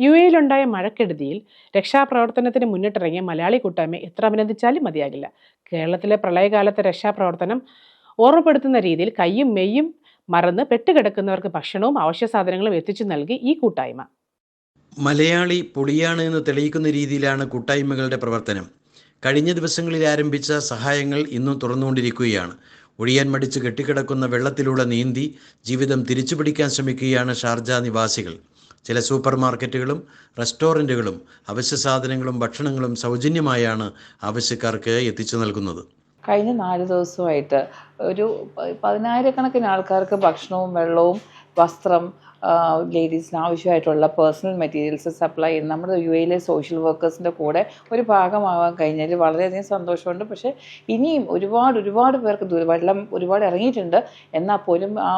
U എയിലുണ്ടായ മഴക്കെടുതിയിൽ രക്ഷാപ്രവർത്തനത്തിന് മുന്നിട്ടിറങ്ങിയ മലയാളി കൂട്ടായ്മ എത്ര അഭിനന്ദിച്ചാലും മതിയാകില്ല. കേരളത്തിലെ പ്രളയകാലത്തെ രക്ഷാപ്രവർത്തനം ഓർമ്മപ്പെടുത്തുന്ന രീതിയിൽ കയ്യും മെയ്യും മറന്ന് പെട്ടുകിടക്കുന്നവർക്ക് ഭക്ഷണവും അവശ്യ സാധനങ്ങളും എത്തിച്ചു നൽകി ഈ കൂട്ടായ്മ. മലയാളി പൊളിയാണ് എന്ന് തെളിയിക്കുന്ന രീതിയിലാണ് കൂട്ടായ്മകളുടെ പ്രവർത്തനം. കഴിഞ്ഞ ദിവസങ്ങളിൽ ആരംഭിച്ച സഹായങ്ങൾ ഇന്നും തുറന്നുകൊണ്ടിരിക്കുകയാണ്. ഒഴിയാൻ മടിച്ച് കെട്ടിക്കിടക്കുന്ന വെള്ളത്തിലൂടെ നീന്തി ജീവിതം തിരിച്ചുപിടിക്കാൻ ശ്രമിക്കുകയാണ് ഷാർജ നിവാസികൾ. ചില സൂപ്പർ മാർക്കറ്റുകളും റെസ്റ്റോറന്റുകളും അവശ്യ സാധനങ്ങളും ഭക്ഷണങ്ങളും സൗജന്യമായാണ് ആവശ്യക്കാർക്ക് എത്തിച്ചു നൽകുന്നത്. കഴിഞ്ഞ നാല് ദിവസമായിട്ട് ഒരു പതിനായിരക്കണക്കിന് ആൾക്കാർക്ക് ഭക്ഷണവും വെള്ളവും വസ്ത്രം ലേഡീസിന് ആവശ്യമായിട്ടുള്ള പേഴ്സണൽ മെറ്റീരിയൽസ് സപ്ലൈ ചെയ്യുന്ന നമ്മുടെ യു എയിലെ സോഷ്യൽ വർക്കേഴ്സിന്റെ കൂടെ ഒരു ഭാഗമാവാൻ കഴിഞ്ഞാൽ വളരെയധികം സന്തോഷമുണ്ട്. പക്ഷേ ഇനിയും ഒരുപാട് ഒരുപാട് പേർക്ക് ദൂരെ വെള്ളം ഒരുപാട് ഇറങ്ങിയിട്ടുണ്ട്. എന്നാൽ പോലും ആ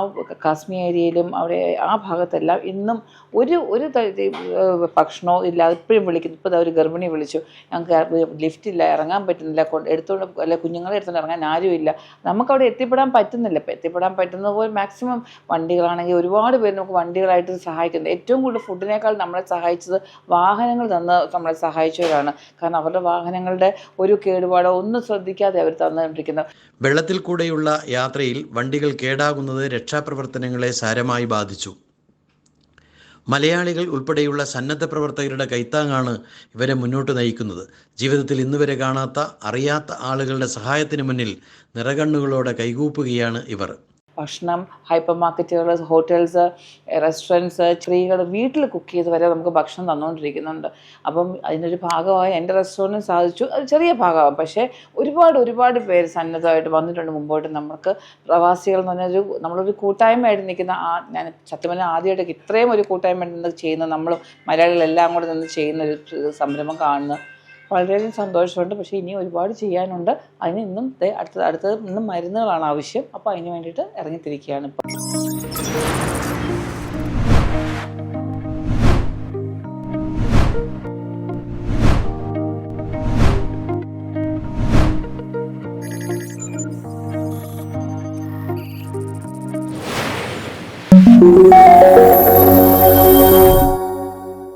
കാശ്മീർ ഏരിയയിലും അവിടെ ആ ഭാഗത്തെല്ലാം ഇന്നും ഒരു ഒരു ഭക്ഷണമോ ഇല്ലാതെ ഇപ്പോഴും വിളിക്കുന്നു. ഇപ്പോൾ ഒരു ഗർഭിണി വിളിച്ചു. ഞങ്ങൾക്ക് ലിഫ്റ്റ് ഇല്ല ഇറങ്ങാൻ പറ്റുന്നില്ല. കൊണ്ട് എടുത്തുകൊണ്ട് അല്ല കുഞ്ഞുങ്ങളെ എടുത്തുകൊണ്ട് ഇറങ്ങാൻ ആരുമില്ല നമുക്കവിടെ എത്തിപ്പെടാൻ പറ്റുന്നില്ല. ഇപ്പം എത്തിപ്പെടാൻ പറ്റുന്ന പോലെ മാക്സിമം വണ്ടികളാണെങ്കിൽ ഒരുപാട് പേര് നമുക്ക് വണ്ടികളായിട്ട് സഹായിക്കുന്നത്. ഏറ്റവും കൂടുതൽ ഫുഡിനേക്കാൾ നമ്മളെ സഹായിച്ചത് വാഹനങ്ങൾ തന്ന് നമ്മളെ സഹായിച്ചവരാണ്. കാരണം അവരുടെ വാഹനങ്ങളുടെ ഒരു കേടുപാടോ ഒന്നും ശ്രദ്ധിക്കാതെ അവർ തന്നുകൊണ്ടിരിക്കുന്നത്. വെള്ളത്തിൽ കൂടെയുള്ള യാത്രയിൽ വണ്ടികൾ കേടാകുന്നത് രക്ഷാപ്രവർത്തനങ്ങളെ സാരമായി ബാധിച്ചു. മലയാളികൾ ഉൾപ്പെടെയുള്ള സന്നദ്ധ പ്രവർത്തകരുടെ കൈത്താങ്ങാണ് ഇവരെ മുന്നോട്ട് നയിക്കുന്നത്. ജീവിതത്തിൽ ഇന്നുവരെ കാണാത്ത അറിയാത്ത ആളുകളുടെ സഹായത്തിന് മുന്നിൽ നിറകണ്ണുകളോടെ കൈകൂപ്പുകയാണ് ഇവർ. ഭക്ഷണം ഹൈപ്പർ മാർക്കറ്റുകൾ ഹോട്ടൽസ് റെസ്റ്റോറന്റ്സ് സ്ത്രീകൾ വീട്ടിൽ കുക്ക് ചെയ്ത് വരെ നമുക്ക് ഭക്ഷണം തന്നുകൊണ്ടിരിക്കുന്നുണ്ട് അപ്പം അതിനൊരു ഭാഗമായി എന്റെ റെസ്റ്റോറന്റിന് സാധിച്ചു. അത് ചെറിയ ഭാഗമാകും പക്ഷേ ഒരുപാട് ഒരുപാട് പേര് സന്നദ്ധമായിട്ട് വന്നിട്ടുണ്ട് മുമ്പോട്ട്. നമുക്ക് പ്രവാസികൾ എന്ന് പറഞ്ഞൊരു നമ്മളൊരു കൂട്ടായ്മയായിട്ട് നിൽക്കുന്ന ആ ഞാൻ സത്യം പറഞ്ഞാൽ ആദ്യമായിട്ട് ഇത്രയും ഒരു കൂട്ടായ്മ നിന്ന് ചെയ്യുന്ന നമ്മൾ മലയാളികളെല്ലാം കൂടെ നിന്ന് ചെയ്യുന്ന ഒരു സംരംഭം കാണുന്നത് വളരെയധികം സന്തോഷമുണ്ട്. പക്ഷേ ഇനി ഒരുപാട് ചെയ്യാനുണ്ട്. അതിന് ഇന്നും അടുത്തത് അടുത്ത ഇന്നും മരുന്നുകളാണ് ആവശ്യം. അപ്പോൾ അതിന് വേണ്ടിയിട്ട് ഇറങ്ങിത്തിരിക്കുകയാണ് ഇപ്പം.